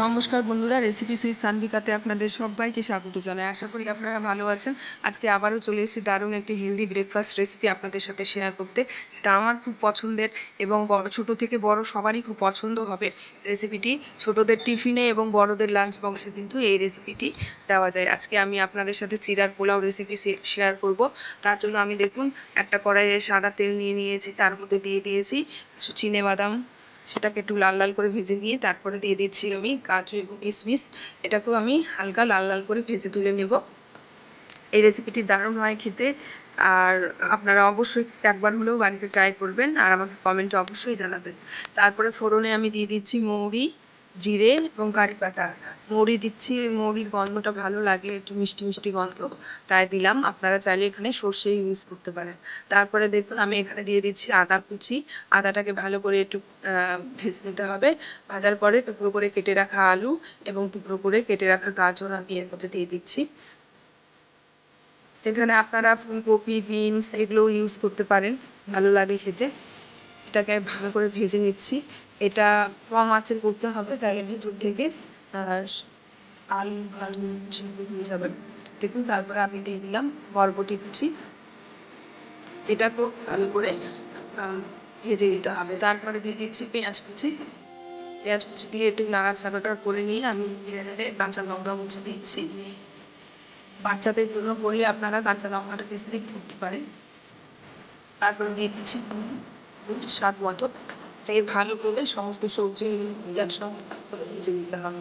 নমস্কার বন্ধুরা recipe sweet সানভিকাতে আপনাদের সবাইকে স্বাগত জানাই। আশা করি আপনারা ভালো আছেন। আজকে আবারও চলে এসেছি দারুণ একটি হেলদি ব্রেকফাস্ট রেসিপি আপনাদের সাথে শেয়ার করতে। এটা আমার খুব পছন্দের এবং ছোটো থেকে বড় সবারই খুব পছন্দ হবে রেসিপিটি ছোটোদের টিফিনে এবং বড়দের লাঞ্চ বক্সে কিন্তু এই রেসিপিটি দেওয়া যায়। আজকে আমি আপনাদের সাথে চিরার পোলাও রেসিপি শেয়ার করব। তার জন্য আমি দেখুন, একটা কড়াইয়ে সাদা তেল নিয়ে নিয়েছি, তার মধ্যে দিয়ে দিয়েছি চিনে বাদাম সেটাকে একটু লাল লাল করে ভেজে নিয়ে তারপরে দিয়ে দিচ্ছি আমি কাজু এবং কিশমিশ। এটাকেও আমি হালকা লাল লাল করে ভেজে তুলে নেব। এই রেসিপিটি দারুণ হয় খেতে আর আপনারা অবশ্যই একবার হলেও বাড়িতে ট্রাই করবেন আর আমাকে কমেন্টে অবশ্যই জানাবেন। তারপরে ফোড়নে আমি দিয়ে দিচ্ছি মৌরি। জিরে এবং কারি পাতা। মৌরি দিচ্ছি, মৌরির গন্ধটা ভালো লাগে, একটু মিষ্টি মিষ্টি গন্ধ তাই দিলাম। আপনারা চাইলে এখানে সর্ষে ইউজ করতে পারেন। তারপরে দেখুন, আমি এখানে দিয়ে দিচ্ছি আদা কুচি। আদাটাকে ভালো করে একটু ভেজে নিতে হবে। ভাজার পরে টুকরো করে কেটে রাখা আলু এবং টুকরো করে কেটে রাখা গাজর আমি এর মধ্যে দিয়ে দিচ্ছি। এখানে আপনারা ফুলকপি, বিনস এগুলোও ইউজ করতে পারেন। ভালো লাগে খেতে। এটাকে ভালো করে ভেজে নিচ্ছি। এটা কম আঁচে করতে হবে তাই ভিতর থেকে আলু আলু হয়ে যাবে। দেখুন, তারপরে আমি দিয়ে দিলাম বরবটি কুচি। এটা তো ভালো করে ভেজে দিতে হবে। তারপরে দিয়ে দিচ্ছি পেঁয়াজ কুচি। পেঁয়াজ কুচি দিয়ে একটু নাড়াচাড়াটা করে নিয়ে আমি কাঁচা লঙ্কা মুছে দিচ্ছি। বাচ্চাদের জন্য করলে আপনারা কাঁচা লঙ্কাটা স্লিপ করতে পারেন। তারপরে দিয়ে দিচ্ছি স্বাদ মতো। তাই ভালো করে সমস্ত সবজি একসঙ্গে ভেজে নিতে হবে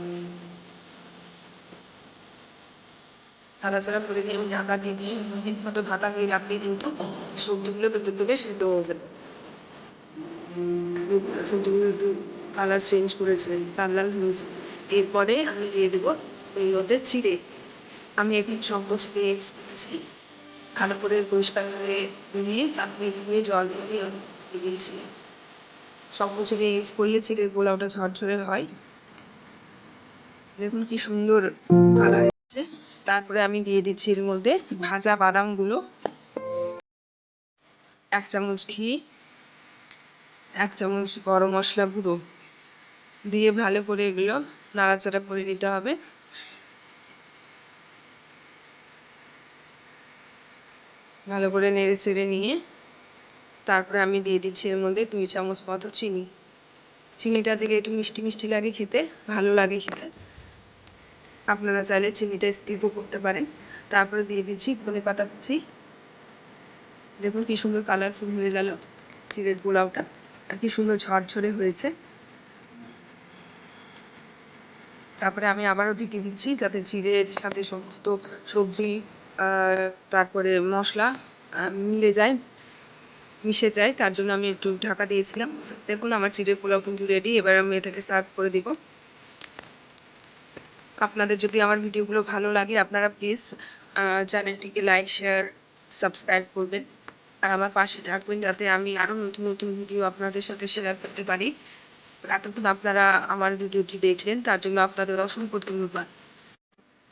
নাড়াচাড়া করে দিয়ে ঢাকা দিয়ে দিয়ে মিনিট মতো ঢাকা দিয়ে রাখলে কিন্তু সবজিগুলো ভেতর থেকে সেদ্ধ হয়ে যাবে। সবজিগুলো একটু কালার চেঞ্জ করেছে কালার হয়েছে। এরপরে আমি দিয়ে দেবো ওই ওদের চিড়ে। আমি সব ছিঁড়ে করেছি ভালো করে পরিষ্কার করে নিয়ে তারপরে জল দিয়ে দিয়েছি। সব ছিঁড়ে ইউজ করলে চিড়ে পোলাওটা ঝরঝরে হয়। দেখুন কি সুন্দর কালার এসেছে তারপরে আমি দিয়ে দিচ্ছি এর মধ্যে ভাজা বাদামগুলো। এক চামচ ঘি, এক চামচ গরম মশলা গুঁড়ো। দিয়ে ভালো করে এগুলো নাড়াচাড়া করে দিতে হবে। ভালো করে নেড়ে চেড়ে নিয়ে তারপরে আমি দিয়ে দিচ্ছি এর মধ্যে দুই চামচ মতো চিনি। চিনিটা দিলে একটু মিষ্টি মিষ্টি লাগে খেতে, ভালো লাগে খেতে। আপনারা চাইলে চিনিটা স্কিপও করতে পারেন। তারপরে দিয়ে দিচ্ছি ধনে পাতা কুচি। দেখুন কি সুন্দর কালারফুল হয়ে গেল চিড়ের পোলাওটা। আর কি সুন্দর ঝরঝরে হয়েছে। তারপরে আমি আবারও ঢেকে দিচ্ছি যাতে চিড়ের সাথে সমস্ত সবজি তারপরে মশলা মিলে যায়। মিশে যায়, তার জন্য আমি একটু ঢাকা দিয়েছিলাম। দেখুন, আমার চিড়ের পোলাও কিন্তু রেডি এবার আমি এটাকে সার্ভ করে দিব। আপনাদের যদি আমার ভিডিওগুলো ভালো লাগে, আপনারা প্লিজ চ্যানেলটিকে লাইক শেয়ার সাবস্ক্রাইব করবেন। আর আমার পাশে থাকবেন যাতে আমি আরও নতুন নতুন ভিডিও আপনাদের সাথে শেয়ার করতে পারি। এতক্ষণ আপনারা আমার ভিডিওটি দেখলেন, তার জন্য আপনাদের অসংখ্য ধন্যবাদ।